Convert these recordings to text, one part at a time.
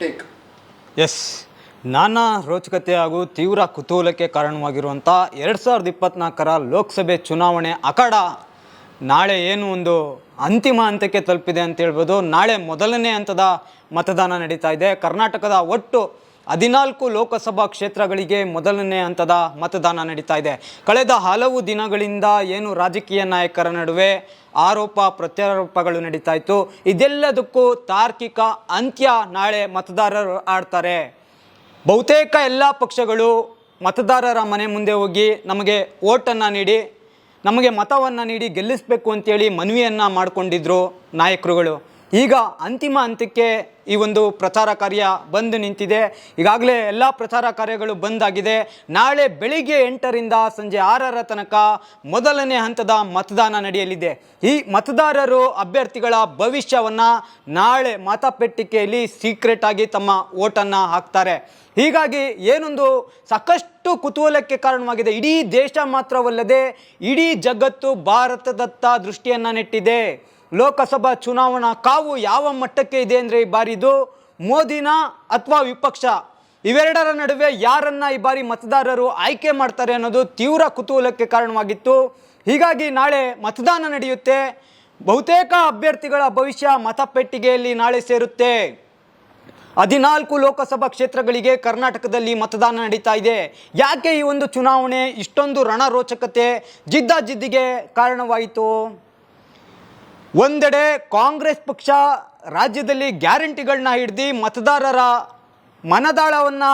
Take as ನಾನಾ ರೋಚಕತೆ ಹಾಗೂ ತೀವ್ರ ಕುತೂಹಲಕ್ಕೆ ಕಾರಣವಾಗಿರುವಂಥ ಎರಡು ಸಾವಿರದ ಇಪ್ಪತ್ನಾಲ್ಕರ ಲೋಕಸಭೆ ಚುನಾವಣೆ ಅಖಾಡ. ನಾಳೆ ಏನು ಒಂದು ಅಂತಿಮ ಹಂತಕ್ಕೆ ತಲುಪಿದೆ ಅಂತ ಹೇಳ್ಬೋದು. ನಾಳೆ ಮೊದಲನೇ ಹಂತದ ಮತದಾನ ನಡೀತಾ ಇದೆ. ಕರ್ನಾಟಕದ ಒಟ್ಟು ಹದಿನಾಲ್ಕು ಲೋಕಸಭಾ ಕ್ಷೇತ್ರಗಳಿಗೆ ಮೊದಲನೇ ಹಂತದ ಮತದಾನ ನಡೀತಾ ಇದೆ. ಕಳೆದ ಹಲವು ದಿನಗಳಿಂದ ಏನು ರಾಜಕೀಯ ನಾಯಕರ ನಡುವೆ ಆರೋಪ, ಪ್ರತ್ಯಾರೋಪಗಳು ನಡೀತಾ ಇತ್ತು. ಇದೆಲ್ಲದಕ್ಕೂ ತಾರ್ಕಿಕ ಅಂತ್ಯ ನಾಳೆ ಮತದಾರರು ಆಡ್ತಾರೆ. ಬಹುತೇಕ ಎಲ್ಲ ಪಕ್ಷಗಳು ಮತದಾರರ ಮನೆ ಮುಂದೆ ಹೋಗಿ ನಮಗೆ ಓಟನ್ನು ನೀಡಿ, ನಮಗೆ ಮತವನ್ನು ನೀಡಿ ಗೆಲ್ಲಿಸಬೇಕು ಅಂತೇಳಿ ಮನವಿಯನ್ನು ಮಾಡಿಕೊಂಡಿದ್ರು ನಾಯಕರುಗಳು. ಈಗ ಅಂತಿಮ ಹಂತಕ್ಕೆ ಈ ಒಂದು ಪ್ರಚಾರ ಕಾರ್ಯ ಬಂದು ನಿಂತಿದೆ. ಈಗಾಗಲೇ ಎಲ್ಲ ಪ್ರಚಾರ ಕಾರ್ಯಗಳು ಬಂದಾಗಿದೆ. ನಾಳೆ ಬೆಳಿಗ್ಗೆ ಎಂಟರಿಂದ ಸಂಜೆ ಆರರ ತನಕ ಮೊದಲನೇ ಹಂತದ ಮತದಾನ ನಡೆಯಲಿದೆ. ಈ ಮತದಾರರು ಅಭ್ಯರ್ಥಿಗಳ ಭವಿಷ್ಯವನ್ನು ನಾಳೆ ಮತಪೆಟ್ಟಿಗೆಯಲ್ಲಿ ಸೀಕ್ರೆಟ್ ಆಗಿ ತಮ್ಮ ಓಟನ್ನು ಹಾಕ್ತಾರೆ. ಹೀಗಾಗಿ ಏನೊಂದು ಸಾಕಷ್ಟು ಕುತೂಹಲಕ್ಕೆ ಕಾರಣವಾಗಿದೆ. ಇಡೀ ದೇಶ ಮಾತ್ರವಲ್ಲದೆ ಇಡೀ ಜಗತ್ತು ಭಾರತದತ್ತ ದೃಷ್ಟಿಯನ್ನು ನೆಟ್ಟಿದೆ. ಲೋಕಸಭಾ ಚುನಾವಣಾ ಕಾವು ಯಾವ ಮಟ್ಟಕ್ಕೆ ಇದೆ ಅಂದರೆ ಈ ಬಾರಿದು ಮೋದಿನ ಅಥವಾ ವಿಪಕ್ಷ? ಇವೆರಡರ ನಡುವೆ ಯಾರನ್ನ ಈ ಬಾರಿ ಮತದಾರರು ಆಯ್ಕೆ ಮಾಡ್ತಾರೆ ಅನ್ನೋದು ತೀವ್ರ ಕುತೂಹಲಕ್ಕೆ ಕಾರಣವಾಗಿತ್ತು. ಹೀಗಾಗಿ ನಾಳೆ ಮತದಾನ ನಡೆಯುತ್ತೆ. ಬಹುತೇಕ ಅಭ್ಯರ್ಥಿಗಳ ಭವಿಷ್ಯ ಮತಪೆಟ್ಟಿಗೆಯಲ್ಲಿ ನಾಳೆ ಸೇರುತ್ತೆ. ಹದಿನಾಲ್ಕು ಲೋಕಸಭಾ ಕ್ಷೇತ್ರಗಳಿಗೆ ಕರ್ನಾಟಕದಲ್ಲಿ ಮತದಾನ ನಡೀತಾ ಇದೆ. ಯಾಕೆ ಈ ಒಂದು ಚುನಾವಣೆ ಇಷ್ಟೊಂದು ರಣರೋಚಕತೆ, ಜಿದ್ದಾಜಿದ್ದಿಗೆ ಕಾರಣವಾಯಿತು? ಒಂದೆಡೆ ಕಾಂಗ್ರೆಸ್ ಪಕ್ಷ ರಾಜ್ಯದಲ್ಲಿ ಗ್ಯಾರಂಟಿಗಳನ್ನ ಹಿಡ್ದು ಮತದಾರರ ಮನದಾಳವನ್ನು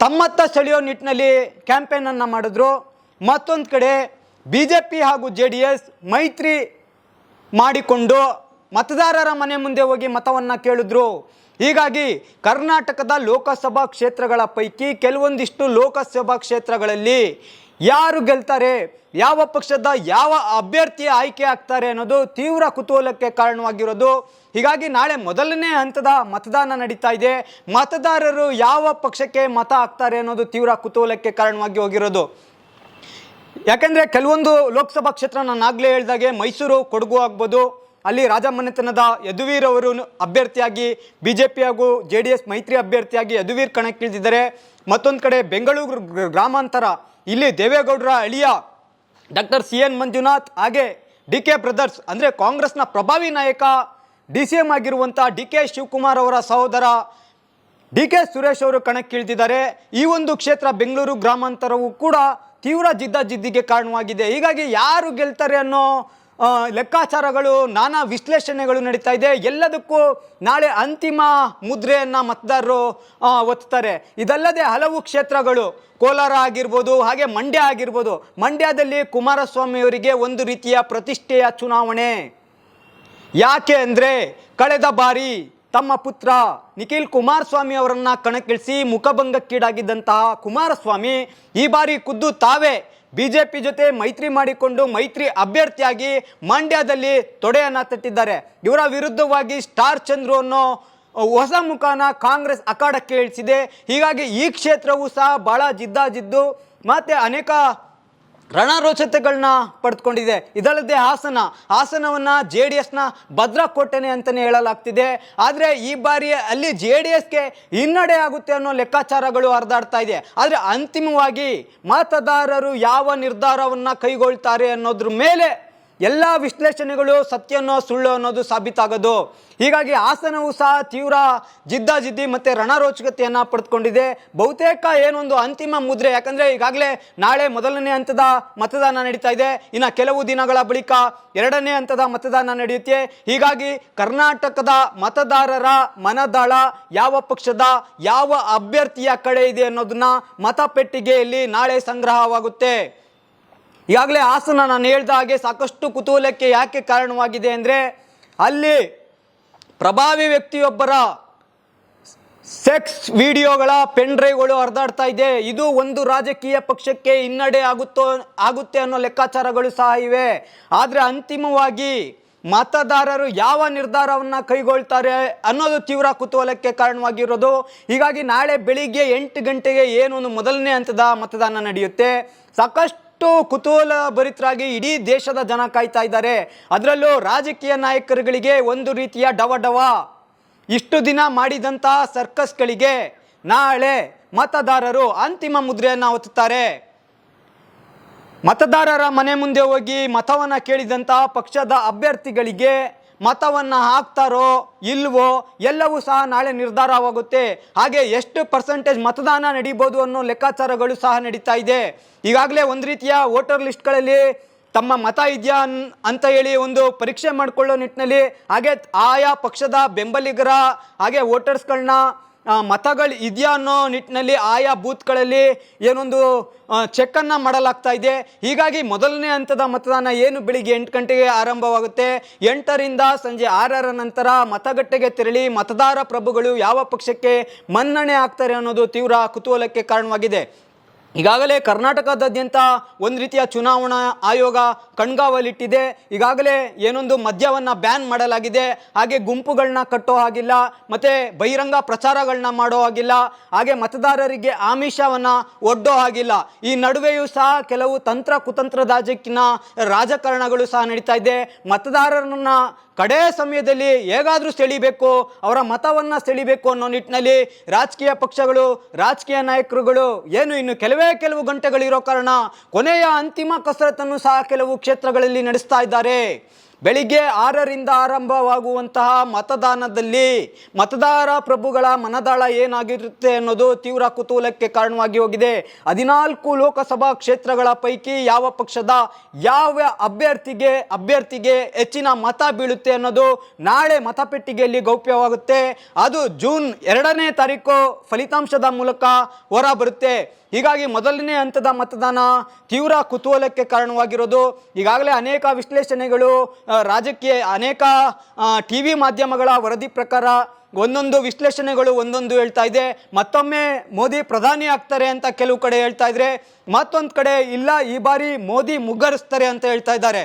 ತಮ್ಮತ್ತ ಸೆಳೆಯೋ ನಿಟ್ಟಿನಲ್ಲಿ ಕ್ಯಾಂಪೇನನ್ನು ಮಾಡಿದ್ರು. ಮತ್ತೊಂದು ಕಡೆ ಬಿ ಜೆ ಪಿ ಹಾಗೂ ಜೆ ಡಿ ಎಸ್ ಮೈತ್ರಿ ಮಾಡಿಕೊಂಡು ಮತದಾರರ ಮನೆ ಮುಂದೆ ಹೋಗಿ ಮತವನ್ನು ಕೇಳಿದ್ರು. ಹೀಗಾಗಿ ಕರ್ನಾಟಕದ ಲೋಕಸಭಾ ಕ್ಷೇತ್ರಗಳ ಪೈಕಿ ಕೆಲವೊಂದಿಷ್ಟು ಲೋಕಸಭಾ ಕ್ಷೇತ್ರಗಳಲ್ಲಿ ಯಾರು ಗೆಲ್ತಾರೆ, ಯಾವ ಪಕ್ಷದ ಯಾವ ಅಭ್ಯರ್ಥಿ ಆಯ್ಕೆ ಆಗ್ತಾರೆ ಅನ್ನೋದು ತೀವ್ರ ಕುತೂಹಲಕ್ಕೆ ಕಾರಣವಾಗಿರೋದು. ಹೀಗಾಗಿ ನಾಳೆ ಮೊದಲನೇ ಹಂತದ ಮತದಾನ ನಡೀತಾ ಇದೆ. ಮತದಾರರು ಯಾವ ಪಕ್ಷಕ್ಕೆ ಮತ ಹಾಕ್ತಾರೆ ಅನ್ನೋದು ತೀವ್ರ ಕುತೂಹಲಕ್ಕೆ ಕಾರಣವಾಗಿ ಹೋಗಿರೋದು. ಯಾಕಂದರೆ ಕೆಲವೊಂದು ಲೋಕಸಭಾ ಕ್ಷೇತ್ರ ನಾನು ಆಗಲೇ ಹೇಳಿದಾಗೆ ಮೈಸೂರು ಕೊಡಗು ಆಗ್ಬೋದು. ಅಲ್ಲಿ ರಾಜಮನೆತನದ ಯದುವೀರ್ ಅವರು ಅಭ್ಯರ್ಥಿಯಾಗಿ ಬಿ ಜೆ ಪಿ ಹಾಗೂ ಜೆ ಡಿ ಎಸ್ ಮೈತ್ರಿ ಅಭ್ಯರ್ಥಿಯಾಗಿ ಯದುವೀರ್ ಕಣಕ್ಕಿಳಿದಿದ್ದಾರೆ ಮತ್ತೊಂದು ಕಡೆ ಬೆಂಗಳೂರು ಗ್ರ- ಗ್ರಾಮಾಂತರ, ಇಲ್ಲಿ ದೇವೇಗೌಡರ ಅಳಿಯ ಡಾಕ್ಟರ್ ಸಿ ಎನ್ ಮಂಜುನಾಥ್ ಹಾಗೆ ಡಿ ಕೆ ಬ್ರದರ್ಸ್, ಅಂದರೆ ಕಾಂಗ್ರೆಸ್ನ ಪ್ರಭಾವಿ ನಾಯಕ, ಡಿ ಸಿ ಎಂ ಆಗಿರುವಂಥ ಡಿ ಕೆ ಶಿವಕುಮಾರ್ ಅವರ ಸಹೋದರ ಡಿ ಕೆ ಸುರೇಶ್ ಅವರು ಕಣಕ್ಕಿಳಿದಿದ್ದಾರೆ. ಈ ಒಂದು ಕ್ಷೇತ್ರ ಬೆಂಗಳೂರು ಗ್ರಾಮಾಂತರವೂ ಕೂಡ ತೀವ್ರ ಜಿದ್ದಾಜಿದ್ದಿಗೆ ಕಾರಣವಾಗಿದೆ. ಹೀಗಾಗಿ ಯಾರು ಗೆಲ್ತಾರೆ ಅನ್ನೋ ಲೆಕ್ಕಾಚಾರಗಳು, ನಾನಾ ವಿಶ್ಲೇಷಣೆಗಳು ನಡೀತಾ ಇದೆ. ಎಲ್ಲದಕ್ಕೂ ನಾಳೆ ಅಂತಿಮ ಮುದ್ರೆಯನ್ನು ಮತದಾರರು ಒತ್ತಾರೆ ಇದಲ್ಲದೆ ಹಲವು ಕ್ಷೇತ್ರಗಳು, ಕೋಲಾರ ಆಗಿರ್ಬೋದು, ಹಾಗೆ ಮಂಡ್ಯ ಆಗಿರ್ಬೋದು, ಮಂಡ್ಯದಲ್ಲಿ ಕುಮಾರಸ್ವಾಮಿ ಅವರಿಗೆ ಒಂದು ರೀತಿಯ ಪ್ರತಿಷ್ಠೆಯ ಚುನಾವಣೆ. ಯಾಕೆ ಅಂದರೆ, ಕಳೆದ ಬಾರಿ ತಮ್ಮ ಪುತ್ರ ನಿಖಿಲ್ ಕುಮಾರಸ್ವಾಮಿ ಅವರನ್ನು ಕಣಕ್ಕಿಳಿಸಿ ಮುಖಭಂಗಕ್ಕೀಡಾಗಿದ್ದಂತಹ ಕುಮಾರಸ್ವಾಮಿ ಈ ಬಾರಿ ಖುದ್ದು ತಾವೇ ಬಿಜೆಪಿ ಜೊತೆ ಮೈತ್ರಿ ಮಾಡಿಕೊಂಡು ಮೈತ್ರಿ ಅಭ್ಯರ್ಥಿಯಾಗಿ ಮಂಡ್ಯದಲ್ಲಿ ತೊಡೆಯನ್ನ ತಟ್ಟಿದ್ದಾರೆ. ಇವರ ವಿರುದ್ಧವಾಗಿ ಸ್ಟಾರ್ ಚಂದ್ರು ಅನ್ನೋ ಹೊಸ ಮುಖಾನ ಕಾಂಗ್ರೆಸ್ ಅಖಾಡಕ್ಕೆ ಇಳಿಸಿದೆ. ಹೀಗಾಗಿ ಈ ಕ್ಷೇತ್ರವೂ ಸಹ ಬಹಳ ಜಿದ್ದಾಜಿದ್ದು, ಮತ್ತೆ ಅನೇಕ ರಣರೋಚತೆಗಳನ್ನ ಪಡೆದುಕೊಂಡಿದೆ ಇದಲ್ಲದೆ ಹಾಸನ, ಹಾಸನವನ್ನು ಜೆ ಡಿ ಎಸ್ನ ಭದ್ರಕೋಟೆನೆ ಅಂತಲೇ ಹೇಳಲಾಗ್ತಿದೆ. ಆದರೆ ಈ ಬಾರಿ ಅಲ್ಲಿ ಜೆ ಡಿ ಎಸ್ಗೆ ಹಿನ್ನಡೆ ಆಗುತ್ತೆ ಅನ್ನೋ ಲೆಕ್ಕಾಚಾರಗಳು ಹರಿದಾಡ್ತಾ ಇದೆ. ಆದರೆ ಅಂತಿಮವಾಗಿ ಮತದಾರರು ಯಾವ ನಿರ್ಧಾರವನ್ನು ಕೈಗೊಳ್ತಾರೆ ಅನ್ನೋದ್ರ ಮೇಲೆ ಎಲ್ಲ ವಿಶ್ಲೇಷಣೆಗಳು ಸತ್ಯನೋ ಸುಳ್ಳು ಅನ್ನೋದು ಸಾಬೀತಾಗೋದು. ಹೀಗಾಗಿ ಹಾಸನವು ಸಹ ತೀವ್ರ ಜಿದ್ದಾಜಿದ್ದಿ ಮತ್ತು ರಣರೋಚಕತೆಯನ್ನು ಪಡೆದುಕೊಂಡಿದೆ. ಬಹುತೇಕ ಏನೊಂದು ಅಂತಿಮ ಮುದ್ರೆ, ಯಾಕಂದರೆ ಈಗಾಗಲೇ ನಾಳೆ ಮೊದಲನೇ ಹಂತದ ಮತದಾನ ನಡೀತಾ ಇದೆ. ಇನ್ನು ಕೆಲವು ದಿನಗಳ ಬಳಿಕ ಎರಡನೇ ಹಂತದ ಮತದಾನ ನಡೆಯುತ್ತೆ. ಹೀಗಾಗಿ ಕರ್ನಾಟಕದ ಮತದಾರರ ಮನದಾಳ ಯಾವ ಪಕ್ಷದ, ಯಾವ ಅಭ್ಯರ್ಥಿಯ ಕಡೆ ಇದೆ ಅನ್ನೋದನ್ನ ಮತಪೆಟ್ಟಿಗೆಯಲ್ಲಿ ನಾಳೆ ಸಂಗ್ರಹವಾಗುತ್ತೆ. ಈಗಾಗಲೇ ಹಾಸನ ನಾನು ಹೇಳ್ದ ಹಾಗೆ ಸಾಕಷ್ಟು ಕುತೂಹಲಕ್ಕೆ ಯಾಕೆ ಕಾರಣವಾಗಿದೆ ಅಂದರೆ ಅಲ್ಲಿ ಪ್ರಭಾವಿ ವ್ಯಕ್ತಿಯೊಬ್ಬರ ಸೆಕ್ಸ್ ವಿಡಿಯೋಗಳ ಪೆನ್ ಡ್ರೈವ್ಗಳು ಹರಿದಾಡ್ತಾ ಇದೆ. ಇದು ಒಂದು ರಾಜಕೀಯ ಪಕ್ಷಕ್ಕೆ ಹಿನ್ನಡೆ ಆಗುತ್ತೋ, ಆಗುತ್ತೆ ಅನ್ನೋ ಲೆಕ್ಕಾಚಾರಗಳು ಸಹ ಇವೆ. ಆದರೆ ಅಂತಿಮವಾಗಿ ಮತದಾರರು ಯಾವ ನಿರ್ಧಾರವನ್ನು ಕೈಗೊಳ್ತಾರೆ ಅನ್ನೋದು ತೀವ್ರ ಕುತೂಹಲಕ್ಕೆ ಕಾರಣವಾಗಿರೋದು. ಹೀಗಾಗಿ ನಾಳೆ ಬೆಳಿಗ್ಗೆ ಎಂಟು ಗಂಟೆಗೆ ಏನೊಂದು ಮೊದಲನೇ ಹಂತದ ಮತದಾನ ನಡೆಯುತ್ತೆ. ಸಾಕಷ್ಟು ಕುತೂಹಲ ಭರಿತರಾಗಿ ಇಡೀ ದೇಶದ ಜನ ಕಾಯ್ತಾ ಇದ್ದಾರೆ. ಅದರಲ್ಲೂ ರಾಜಕೀಯ ನಾಯಕರುಗಳಿಗೆ ಒಂದು ರೀತಿಯ ಡವ ಡವ. ಇಷ್ಟು ದಿನ ಮಾಡಿದಂತಹ ಸರ್ಕಸ್ಗಳಿಗೆ ನಾಳೆ ಮತದಾರರು ಅಂತಿಮ ಮುದ್ರೆಯನ್ನು ಒತ್ತುತ್ತಾರೆ. ಮತದಾರರ ಮನೆ ಮುಂದೆ ಹೋಗಿ ಮತವನ್ನು ಕೇಳಿದಂತಹ ಪಕ್ಷದ ಅಭ್ಯರ್ಥಿಗಳಿಗೆ ಮತವನ್ನು ಹಾಕ್ತಾರೋ ಇಲ್ವೋ ಎಲ್ಲವೂ ಸಹ ನಾಳೆ ನಿರ್ಧಾರವಾಗುತ್ತೆ ಹಾಗೆ ಎಷ್ಟು ಪರ್ಸೆಂಟೇಜ್ ಮತದಾನ ನಡೀಬೋದು ಅನ್ನೋ ಲೆಕ್ಕಾಚಾರಗಳು ಸಹ ನಡೀತಾ ಇದೆ. ಈಗಾಗಲೇ ಒಂದು ರೀತಿಯ ವೋಟರ್ ಲಿಸ್ಟ್ಗಳಲ್ಲಿ ತಮ್ಮ ಮತ ಇದೆಯಾ ಅಂತ ಹೇಳಿ ಒಂದು ಪರೀಕ್ಷೆ ಮಾಡಿಕೊಳ್ಳೋ ನಿಟ್ಟಿನಲ್ಲಿ ಹಾಗೆ ಆಯಾ ಪಕ್ಷದ ಬೆಂಬಲಿಗರ ಹಾಗೆ ವೋಟರ್ಸ್ಗಳನ್ನ ಮತಗಳು ಇದೆಯಾ ಅನ್ನೋ ನಿಟ್ಟಿನಲ್ಲಿ ಆಯಾ ಬೂತ್ಗಳಲ್ಲಿ ಏನೊಂದು ಚೆಕ್ಕನ್ನು ಮಾಡಲಾಗ್ತಾ ಇದೆ. ಹೀಗಾಗಿ ಮೊದಲನೇ ಹಂತದ ಮತದಾನ ಏನು? ಬೆಳಿಗ್ಗೆ ಎಂಟು ಗಂಟೆಗೆ ಆರಂಭವಾಗುತ್ತೆ. ಎಂಟರಿಂದ ಸಂಜೆ ಆರರ ನಂತರ ಮತಗಟ್ಟೆಗೆ ತೆರಳಿ ಮತದಾರ ಪ್ರಭುಗಳು ಯಾವ ಪಕ್ಷಕ್ಕೆ ಮನ್ನಣೆ ಆಗ್ತಾರೆ ಅನ್ನೋದು ತೀವ್ರ ಕುತೂಹಲಕ್ಕೆ ಕಾರಣವಾಗಿದೆ. ಈಗಾಗಲೇ ಕರ್ನಾಟಕದಾದ್ಯಂತ ಒಂದು ರೀತಿಯ ಚುನಾವಣಾ ಆಯೋಗ ಕಣ್ಗಾವಲಿಟ್ಟಿದೆ. ಈಗಾಗಲೇ ಏನೊಂದು ಮದ್ಯವನ್ನು ಬ್ಯಾನ್ ಮಾಡಲಾಗಿದೆ. ಹಾಗೆ ಗುಂಪುಗಳನ್ನ ಕಟ್ಟೋ ಹಾಗಿಲ್ಲ, ಮತ್ತು ಬಹಿರಂಗ ಪ್ರಚಾರಗಳನ್ನ ಮಾಡೋ ಹಾಗಿಲ್ಲ, ಹಾಗೆ ಮತದಾರರಿಗೆ ಆಮಿಷವನ್ನು ಒಡ್ಡೋ ಹಾಗಿಲ್ಲ. ಈ ನಡುವೆಯೂ ಸಹ ಕೆಲವು ತಂತ್ರ ಕುತಂತ್ರದಾಜಕ್ಕಿನ ರಾಜಕಾರಣಗಳು ಸಹ ನಡೀತಾ ಇದೆ. ಮತದಾರರನ್ನ ಕಡೇ ಸಮಯದಲ್ಲಿ ಹೇಗಾದರೂ ಸೆಳಿಬೇಕು, ಅವರ ಮತವನ್ನು ಸೆಳಿಬೇಕು ಅನ್ನೋ ನಿಟ್ಟಿನಲ್ಲಿ ರಾಜಕೀಯ ಪಕ್ಷಗಳು, ರಾಜಕೀಯ ನಾಯಕರುಗಳು ಏನು ಇನ್ನು ಕೆಲವೇ ಕೆಲವು ಗಂಟೆಗಳಿರೋ ಕಾರಣ ಕೊನೆಯ ಅಂತಿಮ ಕಸರತ್ತನ್ನು ಸಹ ಕೆಲವು ಕ್ಷೇತ್ರಗಳಲ್ಲಿ ನಡೆಸ್ತಾ ಇದ್ದಾರೆ. ಬೆಳಿಗ್ಗೆ ಆರರಿಂದ ಆರಂಭವಾಗುವಂತಹ ಮತದಾನದಲ್ಲಿ ಮತದಾರ ಪ್ರಭುಗಳ ಮನದಾಳ ಏನಾಗಿರುತ್ತೆ ಅನ್ನೋದು ತೀವ್ರ ಕುತೂಹಲಕ್ಕೆ ಕಾರಣವಾಗಿ ಹೋಗಿದೆ. ಹದಿನಾಲ್ಕು ಲೋಕಸಭಾ ಕ್ಷೇತ್ರಗಳ ಪೈಕಿ ಯಾವ ಪಕ್ಷದ ಯಾವ ಅಭ್ಯರ್ಥಿಗೆ ಅಭ್ಯರ್ಥಿಗೆ ಹೆಚ್ಚಿನ ಮತ ಬೀಳುತ್ತೆ ಅನ್ನೋದು ನಾಳೆ ಮತಪೆಟ್ಟಿಗೆಯಲ್ಲಿ ಗೌಪ್ಯವಾಗುತ್ತೆ. ಅದು ಜೂನ್ ಎರಡನೇ ತಾರೀಕು ಫಲಿತಾಂಶದ ಮೂಲಕ ಹೊರ ಬರುತ್ತೆ ಹೀಗಾಗಿ ಮೊದಲನೇ ಹಂತದ ಮತದಾನ ತೀವ್ರ ಕುತೂಹಲಕ್ಕೆ ಕಾರಣವಾಗಿರೋದು. ಈಗಾಗಲೇ ಅನೇಕ ವಿಶ್ಲೇಷಣೆಗಳು ರಾಜಕೀಯ ಅನೇಕ ಟಿ ವಿ ಮಾಧ್ಯಮಗಳ ವರದಿ ಪ್ರಕಾರ ಒಂದೊಂದು ವಿಶ್ಲೇಷಣೆಗಳು ಒಂದೊಂದು ಹೇಳ್ತಾ ಇದೆ. ಮತ್ತೊಮ್ಮೆ ಮೋದಿ ಪ್ರಧಾನಿ ಆಗ್ತಾರೆ ಅಂತ ಕೆಲವು ಕಡೆ ಹೇಳ್ತಾ ಇದ್ರೆ, ಮತ್ತೊಂದು ಕಡೆ ಇಲ್ಲ, ಈ ಬಾರಿ ಮೋದಿ ಮುಗ್ಗರಿಸ್ತಾರೆ ಅಂತ ಹೇಳ್ತಾ ಇದ್ದಾರೆ.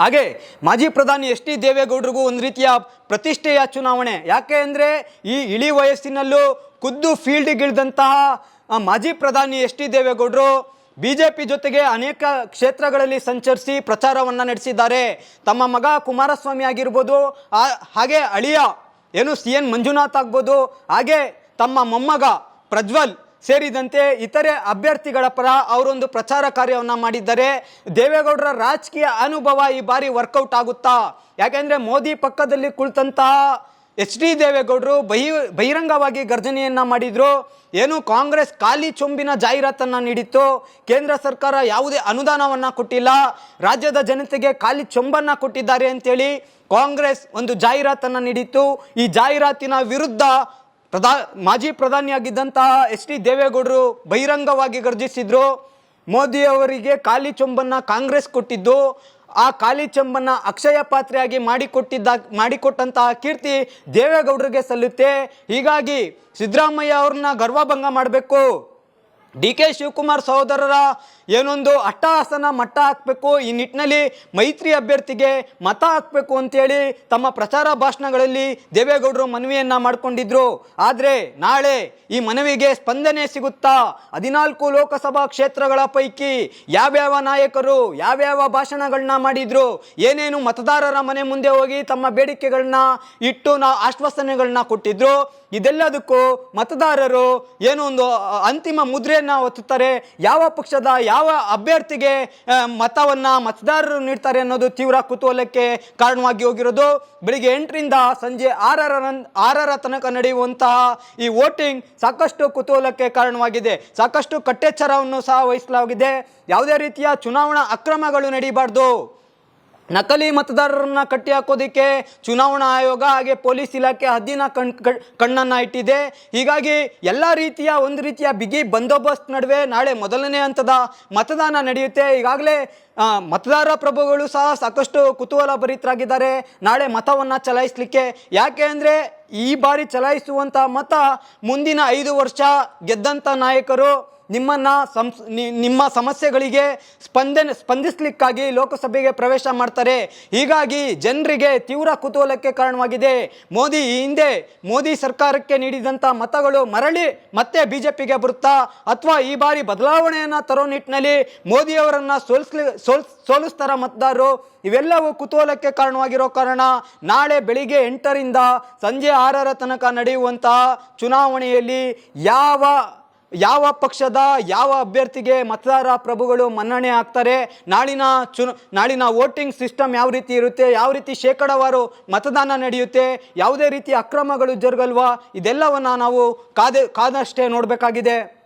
ಹಾಗೆ ಮಾಜಿ ಪ್ರಧಾನಿ ಎಸ್ ಟಿ ದೇವೇಗೌಡರಿಗೂ ಒಂದು ರೀತಿಯ ಪ್ರತಿಷ್ಠೆಯ ಚುನಾವಣೆ. ಯಾಕೆ ಅಂದರೆ ಈ ಇಳಿ ವಯಸ್ಸಿನಲ್ಲೂ ಖುದ್ದು ಫೀಲ್ಡ್ಗಿಳಿದಂತಹ ಮಾಜಿ ಪ್ರಧಾನಿ ಎಸ್ ಟಿ ದೇವೇಗೌಡರು ಬಿ ಜೆ ಪಿ ಜೊತೆಗೆ ಅನೇಕ ಕ್ಷೇತ್ರಗಳಲ್ಲಿ ಸಂಚರಿಸಿ ಪ್ರಚಾರವನ್ನು ನಡೆಸಿದ್ದಾರೆ. ತಮ್ಮ ಮಗ ಕುಮಾರಸ್ವಾಮಿ ಆಗಿರ್ಬೋದು ಹಾಗೆ ಅಳಿಯ, ಏನು ಸಿ ಎನ್ ಮಂಜುನಾಥ್ ಆಗ್ಬೋದು, ಹಾಗೆ ತಮ್ಮ ಮೊಮ್ಮಗ ಪ್ರಜ್ವಲ್ ಸೇರಿದಂತೆ ಇತರೆ ಅಭ್ಯರ್ಥಿಗಳ ಪರ ಅವರೊಂದು ಪ್ರಚಾರ ಕಾರ್ಯವನ್ನು ಮಾಡಿದ್ದಾರೆ. ದೇವೇಗೌಡರ ರಾಜಕೀಯ ಅನುಭವ ಈ ಬಾರಿ ವರ್ಕೌಟ್ ಆಗುತ್ತಾ? ಯಾಕೆಂದರೆ ಮೋದಿ ಪಕ್ಕದಲ್ಲಿ ಕುಳಿತಂತಹ ಎಚ್ ಡಿ ದೇವೇಗೌಡರು ಬಹಿ ಬಹಿರಂಗವಾಗಿ ಗರ್ಜನೆಯನ್ನು ಮಾಡಿದರು. ಏನು ಕಾಂಗ್ರೆಸ್ ಖಾಲಿ ಚೊಂಬಿನ ಜಾಹೀರಾತನ್ನು ನೀಡಿತ್ತು. ಕೇಂದ್ರ ಸರ್ಕಾರ ಯಾವುದೇ ಅನುದಾನವನ್ನು ಕೊಟ್ಟಿಲ್ಲ. ರಾಜ್ಯದ ಜನತೆಗೆ ಖಾಲಿ ಚೊಂಬನ್ನು ಕೊಟ್ಟಿದ್ದಾರೆ ಅಂತೇಳಿ ಕಾಂಗ್ರೆಸ್ ಒಂದು ಜಾಹೀರಾತನ್ನು ನೀಡಿತ್ತು. ಈ ಜಾಹೀರಾತಿನ ವಿರುದ್ಧ ಪ್ರಧಾ ಮಾಜಿ ಪ್ರಧಾನಿಯಾಗಿದ್ದಂತಹ ಎಚ್ ಡಿ ದೇವೇಗೌಡರು ಬಹಿರಂಗವಾಗಿ ಗರ್ಜಿಸಿದ್ರು. ಮೋದಿ ಅವರಿಗೆ ಖಾಲಿ ಚೊಂಬನ್ನು ಕಾಂಗ್ರೆಸ್ ಕೊಟ್ಟಿದ್ದು. ಆ ಖಾಲಿ ಚೆಂಬನ್ನ ಅಕ್ಷಯ ಪಾತ್ರೆಯಾಗಿ ಮಾಡಿಕೊಟ್ಟಿದ್ದ, ಮಾಡಿಕೊಟ್ಟಂತಹ ಕೀರ್ತಿ ದೇವೇಗೌಡರಿಗೆ ಸಲ್ಲುತ್ತೆ. ಹೀಗಾಗಿ ಸಿದ್ದರಾಮಯ್ಯ ಅವ್ರನ್ನ ಗರ್ವಭಂಗ ಮಾಡಬೇಕು. ಡಿ ಕೆ ಶಿವಕುಮಾರ್ ಸಹೋದರರ ಏನೊಂದು ಅಟ್ಟಹಾಸನ ಮಟ್ಟ ಹಾಕಬೇಕು. ಈ ನಿಟ್ಟಿನಲ್ಲಿ ಮೈತ್ರಿ ಅಭ್ಯರ್ಥಿಗೆ ಮತ ಹಾಕಬೇಕು ಅಂತೇಳಿ ತಮ್ಮ ಪ್ರಚಾರ ಭಾಷಣಗಳಲ್ಲಿ ದೇವೇಗೌಡರು ಮನವಿಯನ್ನು ಮಾಡಿಕೊಂಡಿದ್ರು. ಆದರೆ ನಾಳೆ ಈ ಮನವಿಗೆ ಸ್ಪಂದನೆ ಸಿಗುತ್ತಾ? ಹದಿನಾಲ್ಕು ಲೋಕಸಭಾ ಕ್ಷೇತ್ರಗಳ ಪೈಕಿ ಯಾವ್ಯಾವ ನಾಯಕರು ಯಾವ್ಯಾವ ಭಾಷಣಗಳನ್ನ ಮಾಡಿದ್ರು? ಏನೇನು ಮತದಾರರ ಮನೆ ಮುಂದೆ ಹೋಗಿ ತಮ್ಮ ಬೇಡಿಕೆಗಳನ್ನ ಇಟ್ಟು ನಾ ಆಶ್ವಾಸನೆಗಳನ್ನ ಕೊಟ್ಟಿದ್ರು? ಇದೆಲ್ಲದಕ್ಕೂ ಮತದಾರರು ಏನೋ ಒಂದು ಅಂತಿಮ ಮುದ್ರೆಯನ್ನ ಒತ್ತುತ್ತಾರೆ. ಯಾವ ಪಕ್ಷದ ಯಾವ ಅಭ್ಯರ್ಥಿಗೆ ಮತವನ್ನು ಮತದಾರರು ನೀಡ್ತಾರೆ ಅನ್ನೋದು ತೀವ್ರ ಕುತೂಹಲಕ್ಕೆ ಕಾರಣವಾಗಿ ಹೋಗಿರೋದು. ಬೆಳಿಗ್ಗೆ ಎಂಟರಿಂದ ಸಂಜೆ ಆರರ ಆರರ ತನಕ ನಡೆಯುವಂತಹ ಈ ವೋಟಿಂಗ್ ಸಾಕಷ್ಟು ಕುತೂಹಲಕ್ಕೆ ಕಾರಣವಾಗಿದೆ. ಸಾಕಷ್ಟು ಕಟ್ಟೆಚ್ಚರವನ್ನು ಸಹ ವಹಿಸಲಾಗಿದೆ. ಯಾವುದೇ ರೀತಿಯ ಚುನಾವಣಾ ಅಕ್ರಮಗಳು ನಡೀಬಾರ್ದು. ನಕಲಿ ಮತದಾರರನ್ನು ಕಟ್ಟಿ ಹಾಕೋದಕ್ಕೆ ಚುನಾವಣಾ ಆಯೋಗ ಹಾಗೆ ಪೊಲೀಸ್ ಇಲಾಖೆ ಹದ್ದಿನ ಕಣ್ ಕಣ್ಣನ್ನು ಇಟ್ಟಿದೆ. ಹೀಗಾಗಿ ಎಲ್ಲ ರೀತಿಯ ಒಂದು ರೀತಿಯ ಬಿಗಿ ಬಂದೋಬಸ್ತ್ ನಡುವೆ ನಾಳೆ ಮೊದಲನೇ ಹಂತದ ಮತದಾನ ನಡೆಯುತ್ತೆ. ಈಗಾಗಲೇ ಮತದಾರ ಪ್ರಭುಗಳು ಸಹ ಸಾಕಷ್ಟು ಕುತೂಹಲ ಭರಿತರಾಗಿದ್ದಾರೆ. ನಾಳೆ ಮತವನ್ನು ಚಲಾಯಿಸಲಿಕ್ಕೆ. ಯಾಕೆ ಅಂದರೆ, ಈ ಬಾರಿ ಚಲಾಯಿಸುವಂಥ ಮತ ಮುಂದಿನ ಐದು ವರ್ಷ ಗೆದ್ದಂಥ ನಾಯಕರು ನಿಮ್ಮನ್ನ ಸಂಸ್ ನಿಮ್ಮ ಸಮಸ್ಯೆಗಳಿಗೆ ಸ್ಪಂದನೆ, ಸ್ಪಂದಿಸಲಿಕ್ಕಾಗಿ ಲೋಕಸಭೆಗೆ ಪ್ರವೇಶ ಮಾಡ್ತಾರೆ. ಹೀಗಾಗಿ ಜನರಿಗೆ ತೀವ್ರ ಕುತೂಹಲಕ್ಕೆ ಕಾರಣವಾಗಿದೆ. ಮೋದಿ ಈ ಹಿಂದೆ ಮೋದಿ ಸರ್ಕಾರಕ್ಕೆ ನೀಡಿದಂಥ ಮತಗಳು ಮರಳಿ ಮತ್ತೆ ಬಿ ಜೆ ಪಿಗೆ ಬರುತ್ತಾ, ಅಥವಾ ಈ ಬಾರಿ ಬದಲಾವಣೆಯನ್ನು ತರೋ ನಿಟ್ಟಿನಲ್ಲಿ ಮೋದಿಯವರನ್ನು ಸೋಲಿಸ್ಲಿ, ಸೋಲ್, ಸೋಲಿಸ್ತಾರ ಮತದಾರರು? ಇವೆಲ್ಲವೂ ಕುತೂಹಲಕ್ಕೆ ಕಾರಣವಾಗಿರೋ ಕಾರಣ ನಾಳೆ ಬೆಳಿಗ್ಗೆ ಎಂಟರಿಂದ ಸಂಜೆ ಆರರ ತನಕ ನಡೆಯುವಂತಹ ಚುನಾವಣೆಯಲ್ಲಿ ಯಾವ ಯಾವ ಪಕ್ಷದ ಯಾವ ಅಭ್ಯರ್ಥಿಗೆ ಮತದಾರ ಪ್ರಭುಗಳು ಮನ್ನಣೆ ಆಗ್ತಾರೆ? ನಾಳಿನ ಚು ನಾಳಿನ ವೋಟಿಂಗ್ ಸಿಸ್ಟಮ್ ಯಾವ ರೀತಿ ಇರುತ್ತೆ? ಯಾವ ರೀತಿ ಶೇಕಡವಾರು ಮತದಾನ ನಡೆಯುತ್ತೆ? ಯಾವುದೇ ರೀತಿ ಅಕ್ರಮಗಳು ಜರುಗಲ್ವಾ? ಇದೆಲ್ಲವನ್ನು ನಾವು ಕಾದೆ, ಕಾದಷ್ಟೇ ನೋಡಬೇಕಾಗಿದೆ.